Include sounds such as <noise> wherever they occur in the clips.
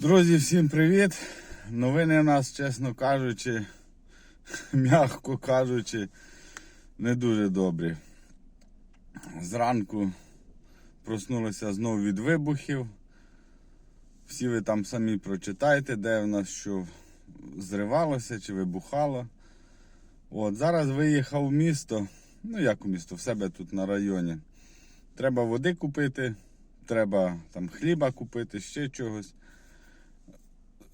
Друзі, всім привіт! Новини у нас, чесно кажучи, <laughs> м'яко кажучи, не дуже добрі. Зранку проснулися знову від вибухів. Всі ви там самі прочитайте, де в нас що зривалося чи вибухало. От, зараз виїхав в місто. Ну як у місто, в себе тут на районі. Треба води купити, треба там хліба купити, ще чогось.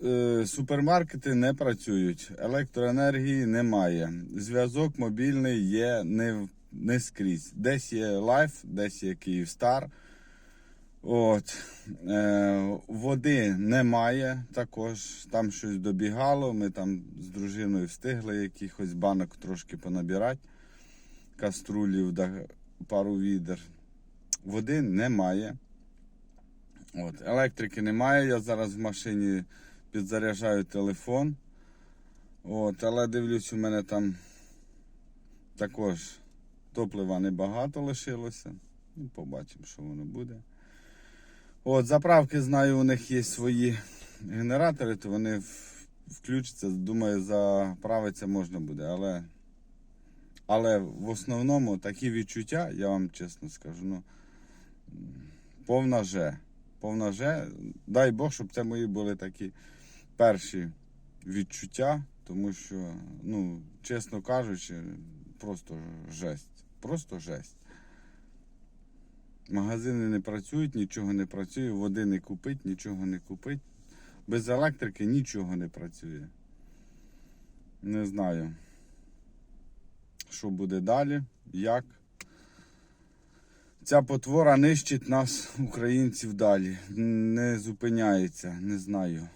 Е, Супермаркети не працюють, електроенергії немає. Зв'язок мобільний є не, не скрізь. Десь є Лайф, десь є Київстар. От. Е, води немає також. Там щось добігало. Ми там з дружиною встигли якихось банок трошки понабирати, каструлів, пару відер. Води немає. От. Електрики немає. Я зараз в машині підзаряджаю телефон. От, але дивлюсь, у мене там також топлива небагато лишилося. Ну, побачимо, що воно буде. От, заправки знаю, у них є свої генератори, то вони включаться. Думаю, заправитися можна буде. Але, але в основному такі відчуття, я вам чесно скажу, ну, повна же. Повна же. Дай Бог, щоб це мої були такі перші відчуття, тому що, ну, чесно кажучи, просто жесть. Просто жесть. Магазини не працюють, нічого не працює, води не купить, нічого не купить. Без електрики нічого не працює. Не знаю, що буде далі, як. Ця потвора нищить нас, українців, далі. Не зупиняється, не знаю.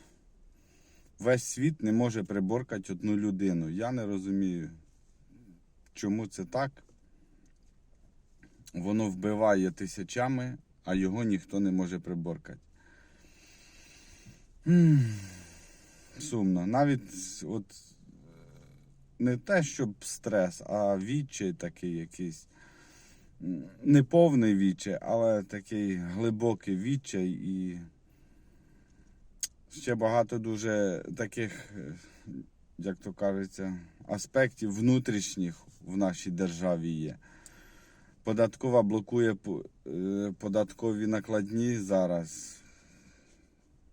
Весь світ не може приборкати одну людину. Я не розумію, чому це так. Воно вбиває тисячами, а його ніхто не може приборкати. Сумно. Навіть от е, не те, щоб стрес, а відчай такий якийсь. Не повний відчай, але такий глибокий відчай і ще багато дуже таких, е, як то кажеться, аспектів внутрішніх в нашій державі є. Податкова блокує е, податкові накладні зараз.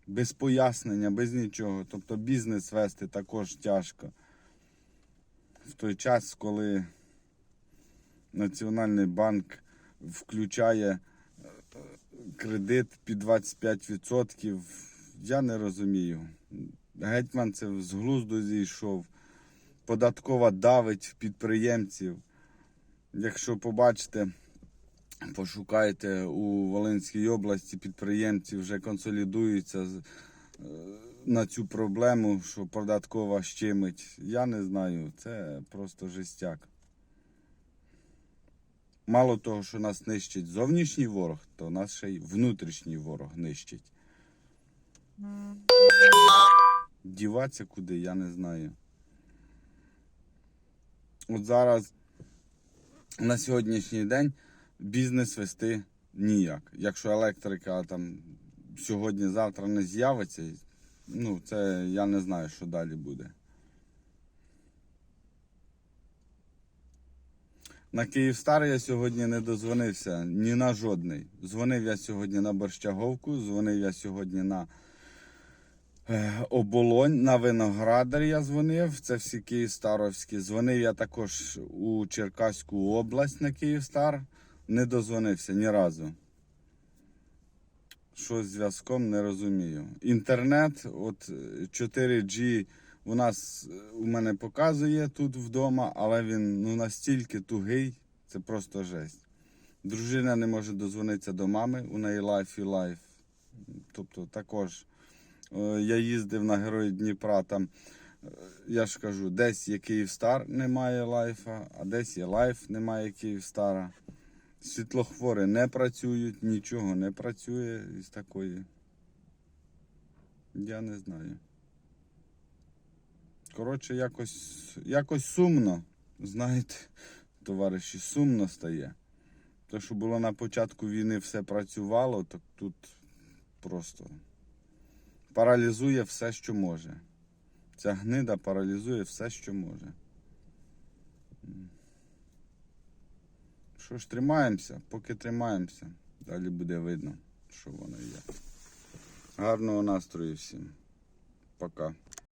Без пояснення, без нічого. Тобто бізнес вести також тяжко. В той час, коли Національний банк включає е, кредит під 25%, я не розумію. Гетьман це з глузду зійшов. Податкова давить підприємців. Якщо побачите, пошукайте у Волинській області підприємці вже консолідуються е, на цю проблему, що податкова щемить. Я не знаю, це просто жестяк. Мало того, що нас нищить зовнішній ворог, то нас ще й внутрішній ворог нищить. Діватися куди, я не знаю. От зараз на сьогоднішній день бізнес вести ніяк. Якщо електрика там сьогодні-завтра не з'явиться, ну це я не знаю, що далі буде. На Київстар я сьогодні не дозвонився ні на жодний. Дзвонив я сьогодні на Борщаговку, дзвонив я сьогодні на Оболонь, на Виноградар я дзвонив. Це всі Київстаровські. Дзвонив я також у Черкаську область на Київстар. Не дозвонився ні разу. Що зв'язком не розумію. Інтернет, от е, 4G у нас е, у мене показує тут вдома, але він ну настільки тугий, це просто жесть. Дружина не може дозвонитися до мами, у неї лайф і лайф. Тобто також е, я їздив на Герої Дніпра, там е, я ж кажу, десь є Київстар, немає лайфа, а десь є лайф, немає Київстара. Світлохвори не працюють, нічого не працює із такої. Я не знаю. Коротше, якось, якось сумно, знаєте, товариші, сумно стає. Те, що було на початку війни, все працювало, так тут просто паралізує все, що може. Ця гнида паралізує все, що може. Що ж, тримаємося, поки тримаємося. Далі буде видно, що воно є. Гарного настрою всім. Пока.